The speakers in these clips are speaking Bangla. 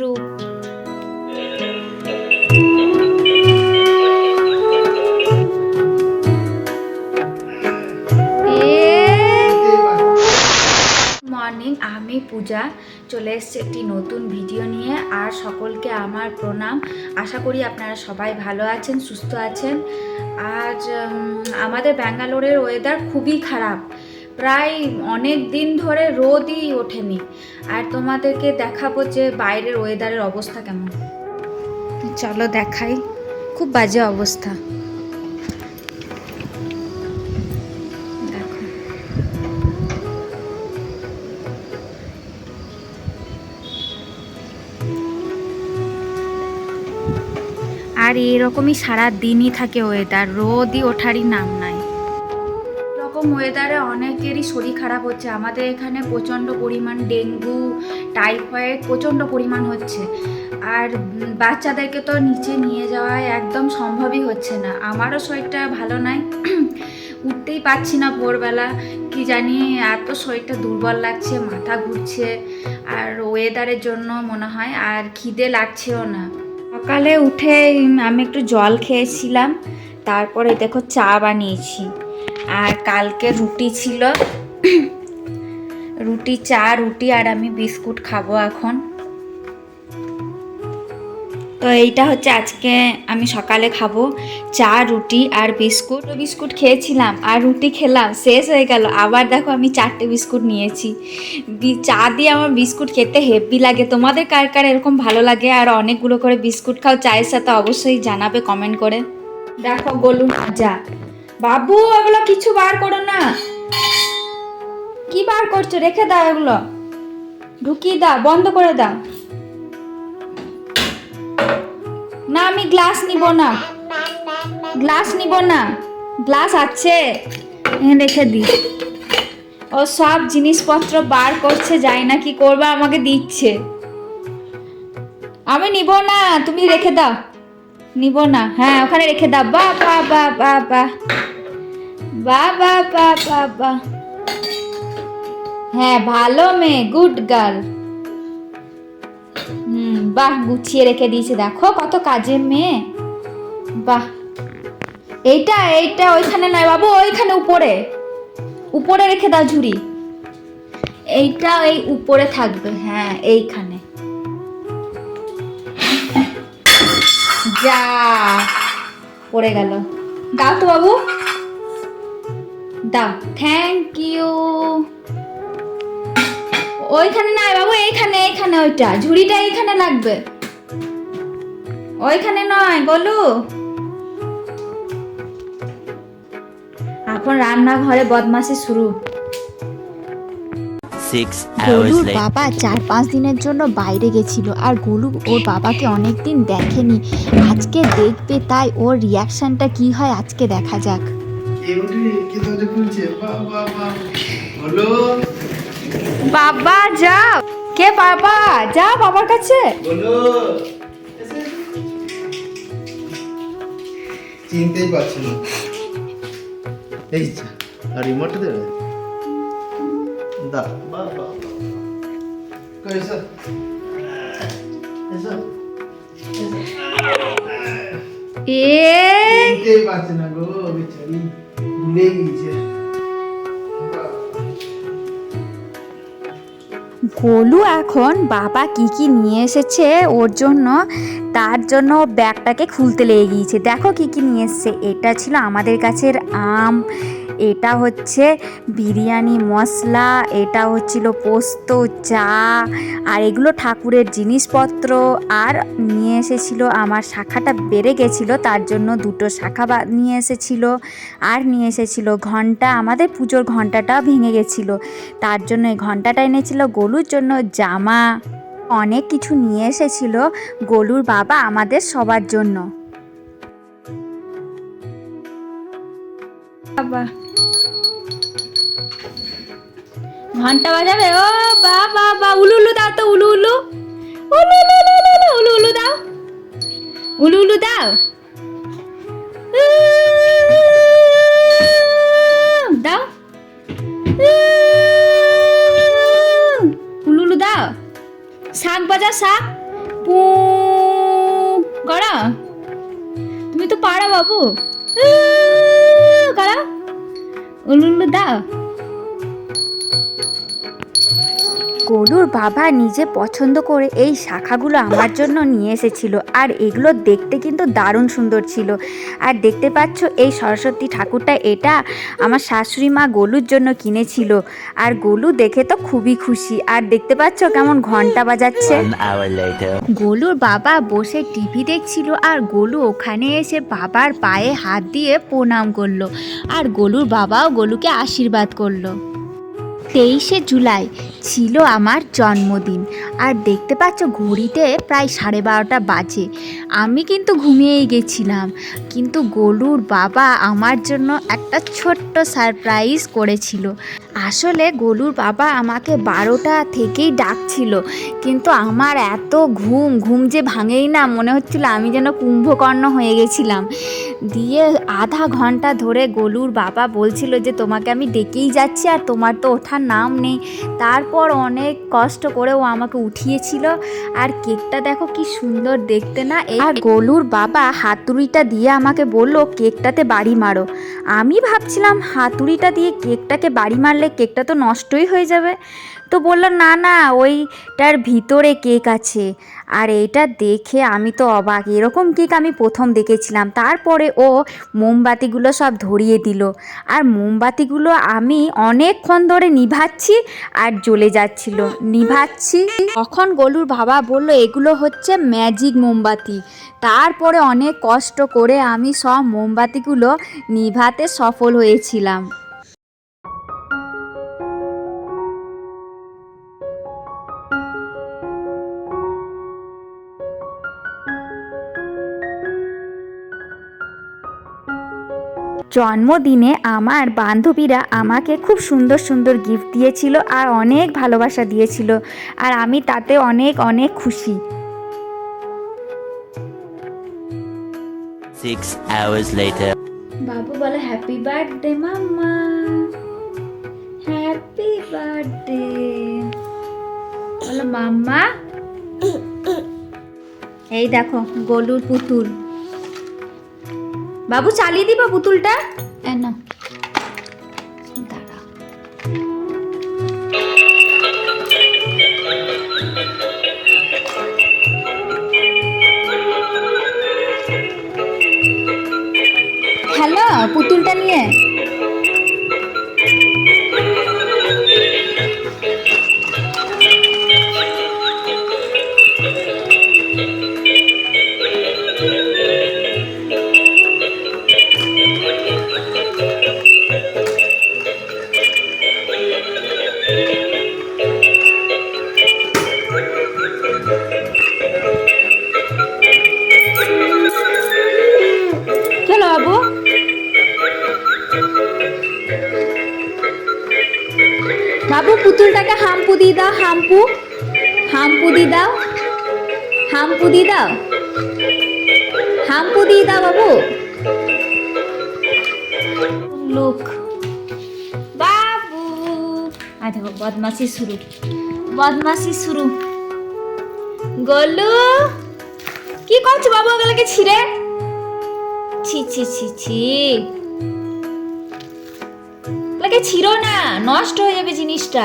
রূপ। মর্নিং আমি পূজা। চলে এসেছি একটি নতুন ভিডিও নিয়ে। আর সকলকে আমার প্রণাম। আশা করি আপনারা সবাই ভালো আছেন সুস্থ আছেন। উম, আমাদের ব্যাঙ্গালোরের ওয়েদার খুবই খারাপ। প্রায় অনেক দিন ধরে রোদই ওঠেনি। আর তোমাদেরকে দেখাবো যে বাইরের ওয়েদারের অবস্থা কেমন। চলো দেখাই, খুব বাজে অবস্থা। আর এরকমই সারা দিনই থাকে ওয়েদার রোদই ওঠারই নাম। এরকম ওয়েদারে অনেকেরই শরীর খারাপ হচ্ছে। আমাদের এখানে প্রচণ্ড পরিমাণ ডেঙ্গু টাইফয়েড প্রচণ্ড পরিমাণ হচ্ছে। আর বাচ্চাদেরকে তো নিচে নিয়ে যাওয়া একদম সম্ভবই হচ্ছে না। আমারও শরীরটা ভালো নাই। উঠতেই পারছি না ভোরবেলা। কি জানি, এত শরীরটা দুর্বল লাগছে, মাথা ঘুরছে। আর ওয়েদারের জন্য মনে হয় আর খিদে লাগছেও না। সকালে উঠে আমি একটু জল খেয়েছিলাম। তারপরে দেখো চা বানিয়েছি। আর কালকে রুটি ছিল। রুটি, চা, রুটি আর আমি বিস্কুট খাব এখন। তো এইটা হচ্ছে আজকে আমি সকালে খাব। চা, রুটি আর বিস্কুট। বিস্কুট খেয়েছিলাম আর রুটি খেলাম, শেষ হয়ে গেল। আবার দেখো আমি চারটে বিস্কুট নিয়েছি। চা দিয়ে আমার বিস্কুট খেতে হেভি লাগে। তোমাদের কার কার এরকম ভালো লাগে? আর অনেকগুলো করে বিস্কুট খাও, চায়ের সাথে অবশ্যই জানাবে কমেন্ট করে। দেখো গোলু যা বাবু ওগুলো কিছু বার করো না। কি বার করছ? রেখে দাও এগুলো। ঢুকিয়ে দাও, বন্ধ করে দাও। না, আমি গ্লাস নিব না। গ্লাস নিব না। গ্লাস আছে। রেখে দি। ও সব জিনিসপত্র বার করছে যাই না কি করবে, আমাকে দিচ্ছে। আমি নিব না, তুমি রেখে দাও। নিব না। হ্যাঁ ওখানে রেখে দাও। বা বা বা বা বা। বা বা বা বা বা হ্যাঁ ভালো মেয়ে গুড গার্ল হুম, বাহ, গুছিয়ে রেখে দিয়েছে, দেখো কত কাজের মেয়ে। বাহ। এইটা এইটা ওইখানে নয় বাবু, ওইখানে উপরে। উপরে রেখে দাও ঝুড়ি। এইটা এই উপরে থাকবে হ্যাঁ এইখানে। যা, পড়ে গেল। দাও তো বাবু। দাও থ্যাংক ইউ ওইখানে নয় বাবু এইখানে এইখানে ওইটা। ঝুড়িটা এইখানে লাগবে। ওইখানে নয় গলু এখন রান্নাঘরে বদমাশি শুরু। Six hours গোলুর বাবা চার পাঁচ দিনের জন্য বাইরে গেছিল আর গোলু ওর বাবাকে অনেক দিন দেখেনি। আজকে দেখবে তাই ওর রিয়াকশনটা কি হয় আজকে দেখা যাক। বাবা যাও কে বাবা? যাও বাবার কাছে। চিনতেই পারছি না। এই আর রিমোটটা দেবে দা। এসো। এ চিনতেই পারছি না গো বেচারি গোলু এখন বাবা কি কি নিয়ে এসেছে ওর জন্য, তার জন্য ব্যাগটাকে খুলতে লেগে গিয়েছে। দেখো কি কি নিয়ে এসছে। এটা ছিল আমাদের গাছের আম এটা হচ্ছে বিরিয়ানি মশলা, এটা হচ্ছিল পোস্ত, চা, আর এগুলো ঠাকুরের জিনিসপত্র। আর নিয়ে এসেছিল, আমার শাখাটা বেড়ে গেছিল, তার জন্য দুটো শাখা নিয়ে এসেছিল। আর নিয়ে এসেছিল ঘণ্টা, আমাদের পুজোর ঘন্টাটা ভেঙে গেছিল। তার জন্য এই ঘন্টাটা এনেছিল গোলুর জন্য জামা। অনেক কিছু নিয়ে এসেছিল গোলুর বাবা আমাদের সবার জন্য। বাবা। ঘণ্টা বাজাবে? ও বা বা বা উলু উলু দাও তো, উলু উলু। উলু উলু উলু উলু উলু দাও। উলু উলু দাও। দাও। উলু উলু দাও। শাক বাজা শাক। পু গড়া তুমি তো পারা বাবু। করা? উলুল্লু দাও। গোলুর বাবা নিজে পছন্দ করে এই শাখাগুলো আমার জন্য নিয়ে এসেছিল। আর এগুলো দেখতে কিন্তু দারুণ সুন্দর ছিল। আর দেখতে পাচ্ছ এই সরস্বতী ঠাকুরটা এটা আমার শাশুড়ি মা গোলুর জন্য কিনেছিল। আর গোলু দেখে তো খুবই খুশি। আর দেখতে পাচ্ছ কেমন ঘণ্টা বাজাচ্ছে. গোলুর বাবা বসে টিভি দেখছিল আর গোলু ওখানে এসে বাবার পায়ে হাত দিয়ে প্রণাম করল। আর গোলুর বাবাও গোলুকে আশীর্বাদ করল। তেইশে জুলাই ছিল আমার জন্মদিন। আর দেখতে পাচ্ছ ঘড়িতে প্রায় সাড়ে বারোটা বাজে। আমি কিন্তু ঘুমিয়েই গেছিলাম। কিন্তু গোলুর বাবা আমার জন্য একটা ছোট্ট সারপ্রাইজ করেছিল। আসলে গোলুর বাবা আমাকে বারোটা থেকেই ডাকছিল, কিন্তু আমার এত ঘুম ঘুম যে ভাঙেই না, মনে হচ্ছিল আমি যেন কুম্ভকর্ণ হয়ে গেছিলাম। দিয়ে আধা ঘণ্টা ধরে গোলুর বাবা বলছিল যে, তোমাকে আমি ডেকেই যাচ্ছি আর তোমার তো ওঠার নাম নেই। তারপর অনেক কষ্ট করে ও আমাকে উঠিয়েছিল। আর কেকটা দেখো কি সুন্দর দেখতে না? আর গোলুর বাবা হাতুড়িটা দিয়ে আমাকে বলল, কেকটাতে বাড়ি মারো। আমি ভাবছিলাম, হাতুড়িটা দিয়ে কেকটাকে বাড়ি মারলে কেকটা তো নষ্টই হয়ে যাবে। তো বলল না না, ওইটার ভিতরে কেক আছে। আর এইটা দেখে আমি তো অবাক। এরকম কেক আমি প্রথম দেখেছিলাম। তারপরে ও মোমবাতিগুলো সব ধরিয়ে দিল। আর মোমবাতিগুলো আমি অনেকক্ষণ ধরে নিভাচ্ছি আর জ্বলে যাচ্ছিল। নিভাচ্ছি। তখন গলুর বাবা বলল, এগুলো হচ্ছে ম্যাজিক মোমবাতি। তারপরে অনেক কষ্ট করে আমি সব মোমবাতিগুলো নিভাতে সফল হয়েছিলাম। জন্মদিনে আমার বান্ধবীরা আমাকে খুব সুন্দর সুন্দর গিফট দিয়েছিল আর অনেক ভালোবাসা দিয়েছিল। আর আমি তাতে অনেক অনেক খুশি। Six hours later. বাবু বলে happy birthday mamma. Happy birthday বলো মাম্মা? এই দেখো গলুর পুতুল। বাবু চালিয়ে দিবা পুতুলটা? না। পুতুলটা নিয়ে। বাবু পুতুলটাকে হাম্পু দিয়ে দাও, হাম্পু। হাম্পু দিয়ে দাও। হাম্পু দিয়ে দাও। হাম্পু দিয়ে দাও বাবু। লোক। বাবু। আ দেখো বদমাসি শুরু। বদমাসি শুরু। গলু। কি করছ বাবু? ওগুলোকে ছিঁড়ে। ছি ছি ছি ছি। ছিল না, নষ্ট হয়ে যাবে জিনিসটা।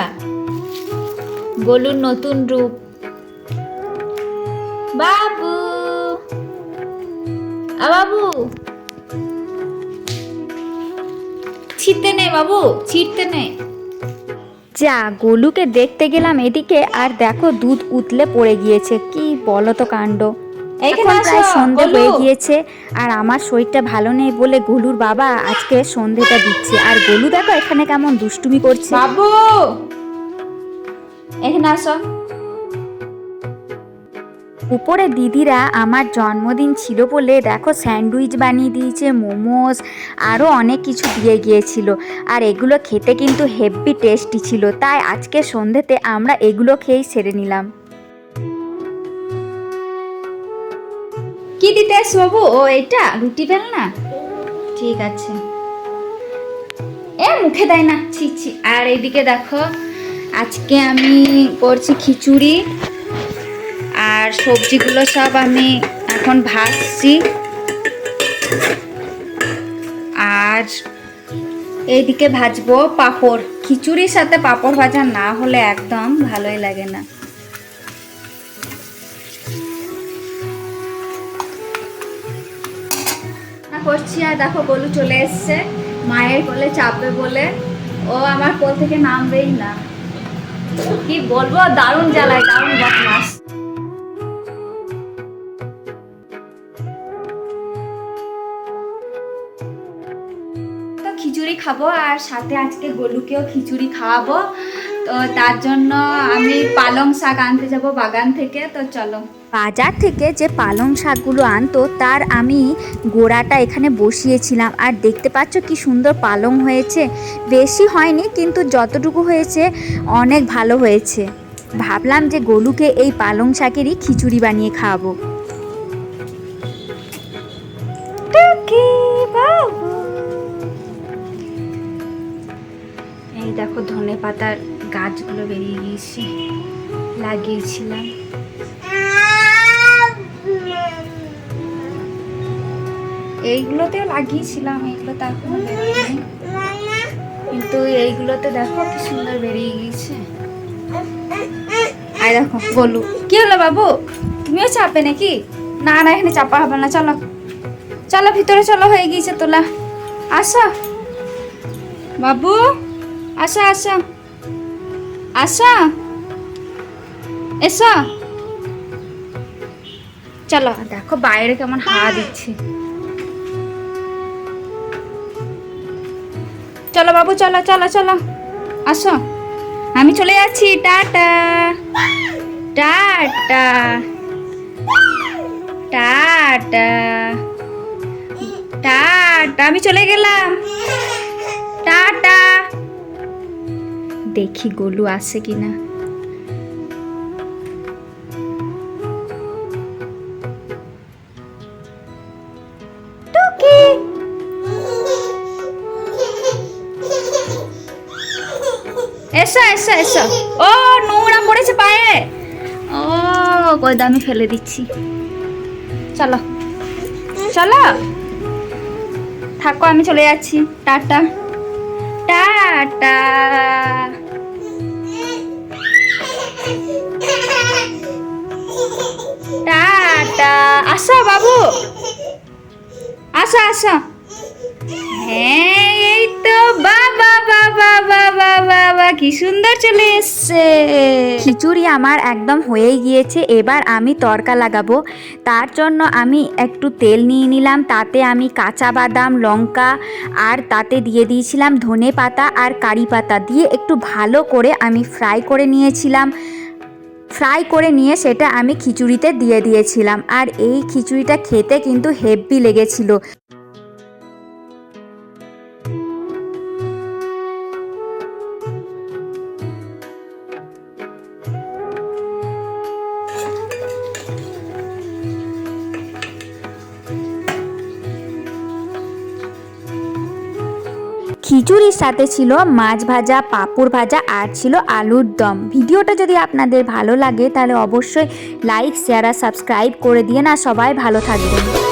গোলুর নতুন রূপ। বাবু বাবু। ছিটতে নেই বাবু ছিটতে নেই যা, গোলুকে দেখতে গেলাম এদিকে, আর দেখো দুধ উতলে পড়ে গিয়েছে, কি বলো তো কাণ্ড। এখন প্রায় সন্ধে হয়ে গিয়েছে আর আমার শরীরটা ভালো নেই বলে গোলুর বাবা আজকে সন্ধেটা দিচ্ছে। আর গোলু দেখো এখানে কেমন দুষ্টুমি করছে। বাবু! এখানে আসো। উপরে দিদিরা আমার জন্মদিন ছিল বলে দেখো স্যান্ডউইচ বানিয়ে দিয়েছে মোমোস আরও অনেক কিছু দিয়ে গিয়েছিল। আর এগুলো খেতে কিন্তু হেভি টেস্টি ছিল। তাই আজকে সন্ধেতে আমরা এগুলো খেয়েই সেরে নিলাম। কি দিতে আসছো বাবু? ও, এটা? রুটি বেল না ঠিক আছে। এ, মুখে দেয় না। ছি ছি। আর এইদিকে দেখো, আজকে আমি করছি খিচুড়ি আর সবজিগুলো সব আমি এখন ভাজছি। আর এইদিকে ভাজবো পাঁপড়। খিচুড়ির সাথে পাঁপড় ভাজা না হলে একদম ভালোই লাগে না। করছি আর দেখো গলু চলে এসছে। মায়ের কোলে চাপবে বলে। ও আমার কোল থেকে নামবেই না। কি বলব, দারুণ জ্বালায়, দারুণ বদমাস। খিচুড়ি খাব আর সাথে আজকে গলুকেও খিচুড়ি খাওয়াবো। তো তার জন্য আমি পালং শাক আনতে যাব বাগান থেকে, তো চলো। বাজার থেকে যে পালং শাকগুলো আনতো, তার আমি গোড়াটা এখানে বসিয়েছিলাম। আর দেখতে পাচ্ছ কি সুন্দর পালং হয়েছে। বেশি হয়নি, কিন্তু যতটুকু হয়েছে, অনেক ভালো হয়েছে। ভাবলাম যে গোলুকে এই পালং শাকেরই খিচুড়ি বানিয়ে খাওয়াবো। গাছগুলো বেরিয়ে গিয়েছে, লাগিয়েছিলাম। এইগুলোতে লাগিয়েছিলাম এখনও বেরোয়নি কিন্তু এইগুলোতে দেখো কি সুন্দর বেরিয়ে গিয়েছে। আর দেখো, বলু, কি হলো বাবু? তুমিও চাপে নাকি? না না, এখানে চাপা হবে না, চলো। চলো, ভিতরে চলো, হয়ে গিয়েছে তোলা। আসো। বাবু, আসো আসো। আসো। এসো। চলো। দেখো বাইরে কেমন হাওয়া দিচ্ছে। চলো বাবু চলো চলো চলো। আসো। আমি চলে যাচ্ছি। টাটা। টাটা। টাটা। টাটা। আমি চলে গেলাম। টাটা। দেখি গোলু আসে কিনা। এসো এসো এসো। ও নোংরা পড়েছে পায়ে। ও কই আমি ফেলে দিচ্ছি। চলো চলো। থাকো আমি চলে যাচ্ছি। টাটা। টাটা। টাটা আসো বাবু। আসো আসো। হ্যাঁ এই তো বাবা বাবা বাবা বাবা, কি সুন্দর চলে এসছে। খিচুড়ি আমার একদম হয়েই গিয়েছে, এবার আমি তড়কা লাগাবো। তার জন্য আমি একটু তেল নিয়ে নিলাম, তাতে আমি কাঁচা বাদাম, লঙ্কা, আর তাতে দিয়ে দিয়েছিলাম ধনে পাতা আর কারি পাতা দিয়ে একটু ভালো করে আমি ফ্রাই করে নিয়েছিলাম। ফ্রাই করে নিয়ে সেটা আমি খিচুড়িতে দিয়ে দিয়েছিলাম। আর এই খিচুড়িটা খেতে কিন্তু হেভি লেগেছিল। খিচুড়ির সাথে ছিল মাছ ভাজা, পাঁপড় ভাজা আর ছিল আলুর দম। ভিডিওটা যদি আপনাদের ভালো লাগে তাহলে অবশ্যই লাইক শেয়ার আর সাবস্ক্রাইব করে দিয়ে না সবাই ভালো থাকবেন।